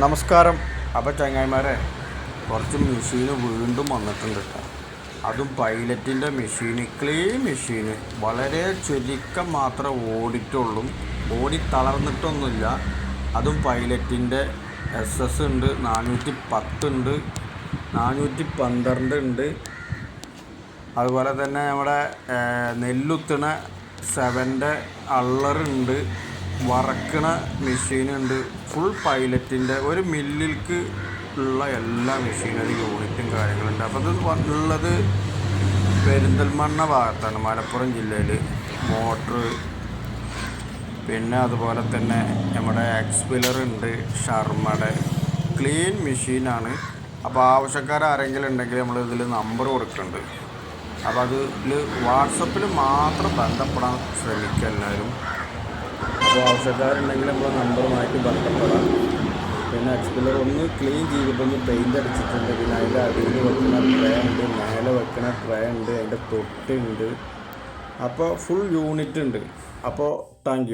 നമസ്കാരം. അപ്പോൾ ചങ്ങായിമാരെ കുറച്ച് മെഷീന് വീണ്ടും വന്നിട്ടുണ്ട് കേട്ടോ അതും പൈലറ്റിന്റെ മെഷീന് ക്ലീൻ മെഷീന്. വളരെ ചുരുക്കം മാത്രം ഓടിട്ടുള്ളൂ ഓടി തളർന്നിട്ടൊന്നുമില്ല. അതും പൈലറ്റിന്റെ എസ് എസ് ഉണ്ട് നാനൂറ്റി പത്തുണ്ട് നാനൂറ്റി പന്ത്രണ്ട് ഉണ്ട്. അതുപോലെ തന്നെ നമ്മുടെ നെല്ലുത്തണ സെവന്റെ അള്ളറുണ്ട് വറക്കണ മെഷീനുണ്ട്. ഫുൾ പൈലറ്റിന്റെ ഒരു മില്ലിൽക്ക് ഉള്ള എല്ലാ മെഷീനറി യൂണിറ്റും കാര്യങ്ങളുണ്ട്. അപ്പോൾ അത് ഉള്ളത് പെരിന്തൽമണ്ണ ഭാഗത്താണ് മലപ്പുറം ജില്ലയിൽ മോട്ടർ പിന്നെ അതുപോലെ തന്നെ നമ്മുടെ എക്സ്പിലർ ഉണ്ട് ഷർമയുടെ ക്ലീൻ മെഷീനാണ് അപ്പോൾ ആവശ്യക്കാർ ആരെങ്കിലും ഉണ്ടെങ്കിൽ നമ്മൾ ഇതിൽ നമ്പർ കൊടുക്കുന്നുണ്ട് അപ്പോൾ അതിൽ വാട്സപ്പിൽ മാത്രം ബന്ധപ്പെടാൻ ശ്രമിക്കുക എല്ലാവരും. അപ്പോൾ ആവശ്യക്കാരുണ്ടെങ്കിൽ നമ്മൾ നമ്പറുമായിട്ട് ബന്ധപ്പെടാം. പിന്നെ എക്സ്പിലർ ഒന്ന് ക്ലീൻ ചെയ്തിട്ടൊന്ന് പെയിന്റ് അടിച്ചിട്ടുണ്ട്. പിന്നെ അതിന്റെ അടിയിൽ വെക്കുന്ന ട്രേ ഉണ്ട് മേലെ വെക്കുന്ന ട്രേ ഉണ്ട് അതിന്റെ തൊട്ടുണ്ട്. അപ്പോൾ ഫുൾ യൂണിറ്റ് ഉണ്ട്. അപ്പോൾ താങ്ക്